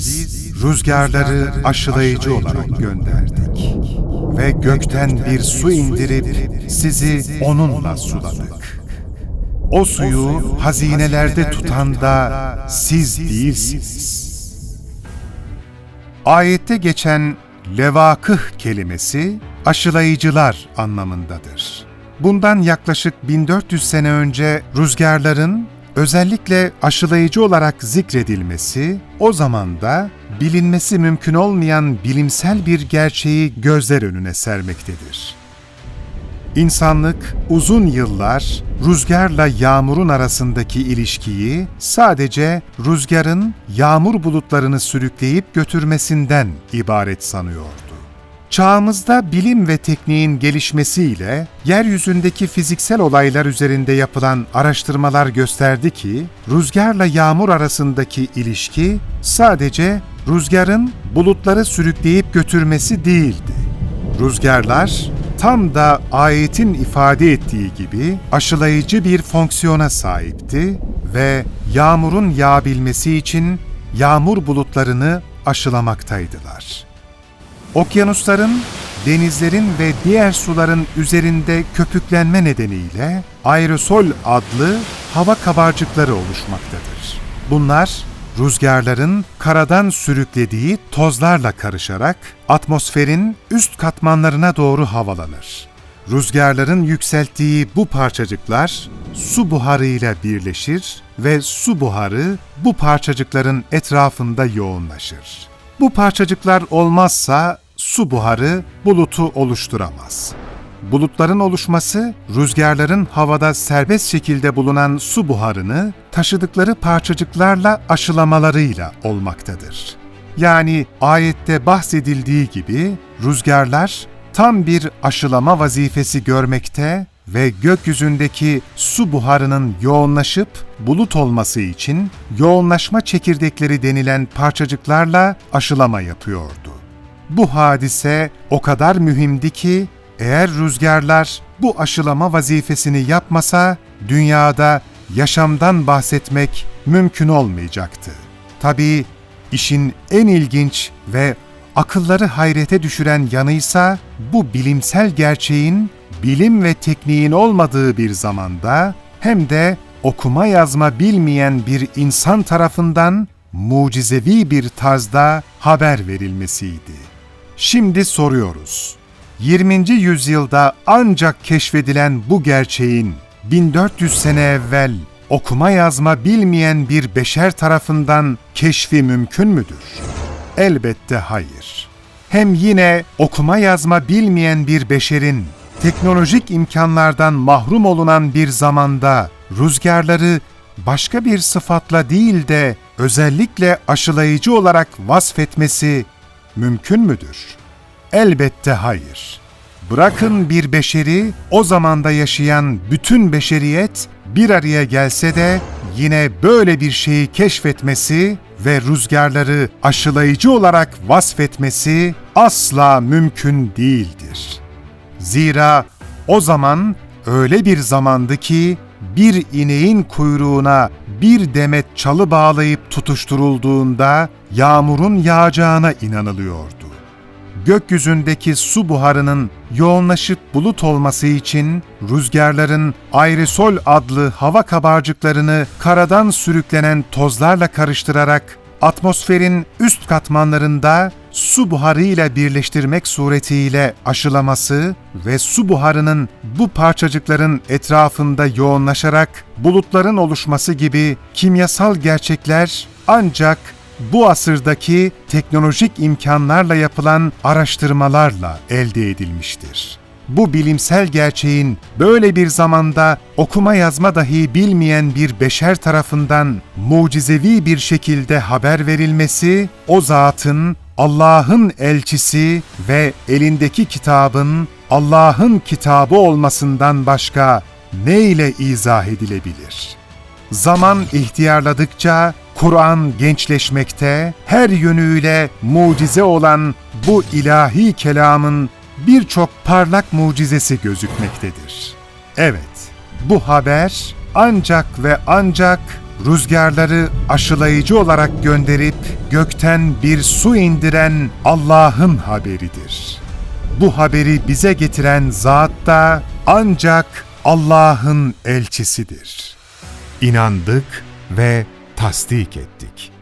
Biz rüzgarları aşılayıcı olarak gönderdik ve gökten bir su indirip sizi onunla suladık. O suyu hazinelerde tutan da siz değilsiniz. Ayette geçen levakıh kelimesi aşılayıcılar anlamındadır. Bundan yaklaşık 1400 sene önce rüzgarların özellikle aşılayıcı olarak zikredilmesi, o zaman da bilinmesi mümkün olmayan bilimsel bir gerçeği gözler önüne sermektedir. İnsanlık uzun yıllar rüzgarla yağmurun arasındaki ilişkiyi sadece rüzgarın yağmur bulutlarını sürükleyip götürmesinden ibaret sanıyordu. Çağımızda bilim ve tekniğin gelişmesiyle yeryüzündeki fiziksel olaylar üzerinde yapılan araştırmalar gösterdi ki rüzgarla yağmur arasındaki ilişki sadece rüzgarın bulutları sürükleyip götürmesi değildi. Rüzgarlar tam da ayetin ifade ettiği gibi aşılayıcı bir fonksiyona sahipti ve yağmurun yağabilmesi için yağmur bulutlarını aşılamaktaydılar. Okyanusların, denizlerin ve diğer suların üzerinde köpüklenme nedeniyle aerosol adlı hava kabarcıkları oluşmaktadır. Bunlar rüzgarların karadan sürüklediği tozlarla karışarak atmosferin üst katmanlarına doğru havalanır. Rüzgarların yükselttiği bu parçacıklar su buharıyla birleşir ve su buharı bu parçacıkların etrafında yoğunlaşır. Bu parçacıklar olmazsa su buharı bulutu oluşturamaz. Bulutların oluşması, rüzgarların havada serbest şekilde bulunan su buharını taşıdıkları parçacıklarla aşılamalarıyla olmaktadır. Yani ayette bahsedildiği gibi rüzgarlar tam bir aşılama vazifesi görmekte ve gökyüzündeki su buharının yoğunlaşıp bulut olması için yoğunlaşma çekirdekleri denilen parçacıklarla aşılama yapıyordu. Bu hadise o kadar mühimdi ki eğer rüzgarlar bu aşılama vazifesini yapmasa dünyada yaşamdan bahsetmek mümkün olmayacaktı. Tabii işin en ilginç ve akılları hayrete düşüren yanıysa bu bilimsel gerçeğin bilim ve tekniğin olmadığı bir zamanda hem de okuma yazma bilmeyen bir insan tarafından mucizevi bir tarzda haber verilmesiydi. Şimdi soruyoruz. 20. yüzyılda ancak keşfedilen bu gerçeğin 1400 sene evvel okuma yazma bilmeyen bir beşer tarafından keşfi mümkün müdür? Elbette hayır. Hem yine okuma yazma bilmeyen bir beşerin teknolojik imkanlardan mahrum olunan bir zamanda rüzgarları başka bir sıfatla değil de özellikle aşılayıcı olarak vasfetmesi mümkün müdür? Elbette hayır. Bırakın bir beşeri, o zamanda yaşayan bütün beşeriyet bir araya gelse de yine böyle bir şeyi keşfetmesi ve rüzgarları aşılayıcı olarak vasfetmesi asla mümkün değildir. Zira o zaman öyle bir zamandı ki bir ineğin kuyruğuna bir demet çalı bağlayıp tutuşturulduğunda yağmurun yağacağına inanılıyordu. Gökyüzündeki su buharının yoğunlaşıp bulut olması için rüzgarların aerosol adlı hava kabarcıklarını karadan sürüklenen tozlarla karıştırarak atmosferin üst katmanlarında su buharıyla birleştirmek suretiyle aşılaması ve su buharının bu parçacıkların etrafında yoğunlaşarak bulutların oluşması gibi kimyasal gerçekler ancak bu asırdaki teknolojik imkanlarla yapılan araştırmalarla elde edilmiştir. Bu bilimsel gerçeğin böyle bir zamanda okuma yazma dahi bilmeyen bir beşer tarafından mucizevi bir şekilde haber verilmesi, o zatın Allah'ın elçisi ve elindeki kitabın Allah'ın kitabı olmasından başka ne ile izah edilebilir? Zaman ihtiyarladıkça Kur'an gençleşmekte, her yönüyle mucize olan bu ilahi kelamın birçok parlak mucizesi gözükmektedir. Evet, bu haber ancak ve ancak rüzgarları aşılayıcı olarak gönderip gökten bir su indiren Allah'ın haberidir. Bu haberi bize getiren zat da ancak Allah'ın elçisidir. İnandık ve tasdik ettik.